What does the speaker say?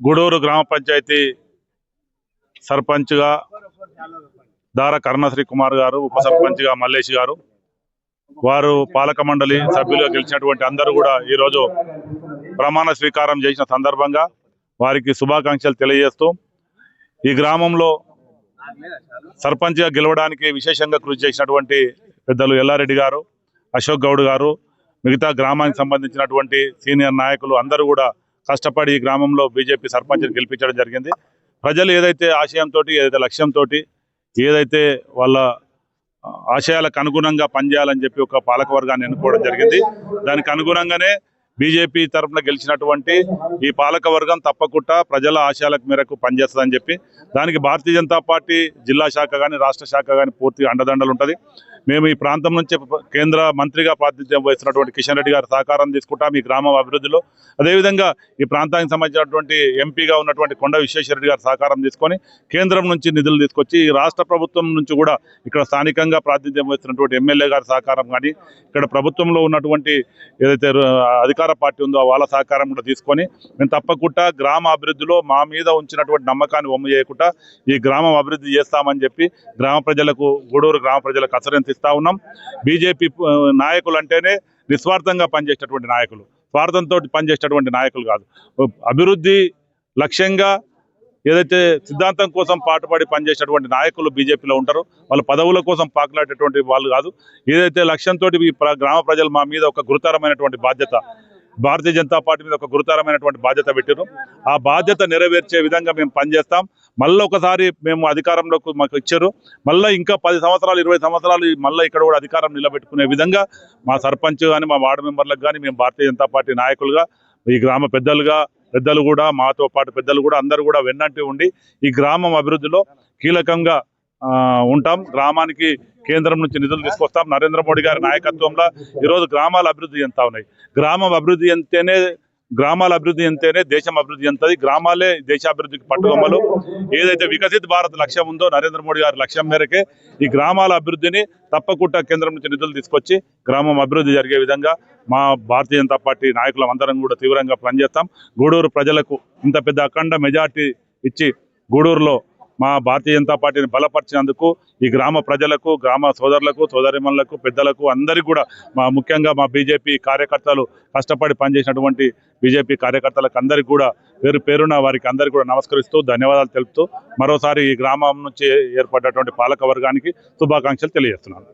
గూడూరు గ్రామ పంచాయతీ సర్పంచ్గా దార కర్ణశ్రీ కుమార్ గారు ఉప సర్పంచ్గా మల్లేష్ గారు వారు పాలక మండలి సభ్యులుగా గెలిచినటువంటి అందరూ కూడా ఈరోజు ప్రమాణ స్వీకారం చేసిన సందర్భంగా వారికి శుభాకాంక్షలు తెలియజేస్తూ ఈ గ్రామంలో సర్పంచ్గా గెలవడానికి విశేషంగా కృషి చేసినటువంటి పెద్దలు ఎల్లారెడ్డి గారు అశోక్ గౌడ్ గారు మిగతా గ్రామానికి సంబంధించినటువంటి సీనియర్ నాయకులు అందరూ కూడా కష్టపడి ఈ గ్రామంలో బీజేపీ సర్పంచ్ని గెలిపించడం జరిగింది. ప్రజలు ఏదైతే ఆశయంతో ఏదైతే లక్ష్యంతో ఏదైతే వాళ్ళ ఆశయాలకు అనుగుణంగా పనిచేయాలని చెప్పి ఒక పాలకవర్గాన్ని ఎన్నుకోవడం జరిగింది. దానికి అనుగుణంగానే బీజేపీ తరఫున గెలిచినటువంటి ఈ పాలకవర్గం తప్పకుండా ప్రజల ఆశయాలకు మేరకు పనిచేస్తుందని చెప్పి దానికి భారతీయ జనతా పార్టీ జిల్లా శాఖ కానీ రాష్ట్ర శాఖ కానీ పూర్తిగా అండదండలు ఉంటుంది. మేము ఈ ప్రాంతం నుంచి కేంద్ర మంత్రిగా ప్రాతినిధ్యం వహిస్తున్నటువంటి కిషన్ రెడ్డి గారి సహకారం తీసుకుంటాం ఈ గ్రామం అభివృద్ధిలో. అదేవిధంగా ఈ ప్రాంతానికి సంబంధించినటువంటి ఎంపీగా ఉన్నటువంటి కొండ విశ్వేశ్వరరెడ్డి గారి సహకారం తీసుకొని కేంద్రం నుంచి నిధులు తీసుకొచ్చి ఈ రాష్ట్ర ప్రభుత్వం నుంచి కూడా ఇక్కడ స్థానికంగా ప్రాతినిధ్యం వహిస్తున్నటువంటి ఎమ్మెల్యే గారి సహకారం కానీ ఇక్కడ ప్రభుత్వంలో ఉన్నటువంటి ఏదైతే అధికార పార్టీ ఉందో వాళ్ళ సహకారం కూడా తీసుకొని మేము తప్పకుండా గ్రామ అభివృద్ధిలో మా మీద ఉంచినటువంటి నమ్మకాన్ని ఒమ్ము చేయకుండా ఈ గ్రామం అభివృద్ధి చేస్తామని చెప్పి గ్రామ ప్రజలకు గూడూరు గ్రామ ప్రజలకు అసరం ఇస్తా ఉన్నాం. బీజేపీ నాయకులు అంటేనే నిస్వార్థంగా పనిచేసేటటువంటి నాయకులు. స్వార్థంతో పనిచేసేటటువంటి నాయకులు కాదు. అభివృద్ధి లక్ష్యంగా ఏదైతే సిద్ధాంతం కోసం పాటుపడి పనిచేసేటువంటి నాయకులు బీజేపీలో ఉంటారు వాళ్ళ పదవుల కోసం పాకులాడేటువంటి వాళ్ళు కాదు. ఏదైతే లక్ష్యంతో ఈ గ్రామ ప్రజలు మా మీద ఒక గురుతరమైనటువంటి బాధ్యత భారతీయ జనతా పార్టీ మీద ఒక గురుతరమైనటువంటి బాధ్యత పెట్టారు ఆ బాధ్యత నెరవేర్చే విధంగా మేము పనిచేస్తాం. మళ్ళీ ఒకసారి మేము అధికారంలోకి మాకు ఇచ్చారు. మళ్ళీ ఇంకా పది సంవత్సరాలు ఇరవై సంవత్సరాలు మళ్ళీ ఇక్కడ కూడా అధికారం నిలబెట్టుకునే విధంగా మా సర్పంచ్ కానీ మా వార్డు మెంబర్లకు కానీ మేము భారతీయ జనతా పార్టీ నాయకులుగా ఈ గ్రామ పెద్దలుగా పెద్దలు కూడా మాతో పాటు పెద్దలు కూడా అందరూ కూడా వెన్నంటి ఉండి ఈ గ్రామం అభివృద్ధిలో కీలకంగా ఉంటాం. గ్రామానికి కేంద్రం నుంచి నిధులు తీసుకొస్తాం. నరేంద్ర మోడీ గారి నాయకత్వంలో ఈరోజు గ్రామాల అభివృద్ధి ఎంత ఉన్నాయి? గ్రామం అభివృద్ధి ఎంతేనే గ్రామాల అభివృద్ధి ఎంతేనే దేశం అభివృద్ధి ఎంతది గ్రామాలే దేశాభివృద్ధికి పట్టుకొమ్మలు ఏదైతే వికసిత్ భారత్ లక్ష్యం ఉందో నరేంద్ర మోడీ గారి లక్ష్యం మేరకే ఈ గ్రామాల అభివృద్ధిని తప్పకుండా కేంద్రం నుంచి నిధులు తీసుకొచ్చి గ్రామం అభివృద్ధి జరిగే విధంగా మా భారతీయ జనతా పార్టీ నాయకులం అందరం కూడా తీవ్రంగా పనిచేస్తాం. గూడూరు ప్రజలకు ఇంత పెద్ద అఖండ మెజార్టీ ఇచ్చి గూడూరులో మా భారతీయ జనతా పార్టీని బలపరిచినందుకు ఈ గ్రామ ప్రజలకు గ్రామ సోదరులకు సోదరిమణులకు పెద్దలకు అందరికీ కూడా మా ముఖ్యంగా మా బీజేపీ కార్యకర్తలు కష్టపడి పనిచేసినటువంటి బీజేపీ కార్యకర్తలకు అందరికీ కూడా పేరు పేరున వారికి అందరికీ కూడా నమస్కరిస్తూ ధన్యవాదాలు తెలుపుతూ మరోసారి ఈ గ్రామం నుంచి ఏర్పడ్డటువంటి పాలక వర్గానికి శుభాకాంక్షలు తెలియజేస్తున్నాను.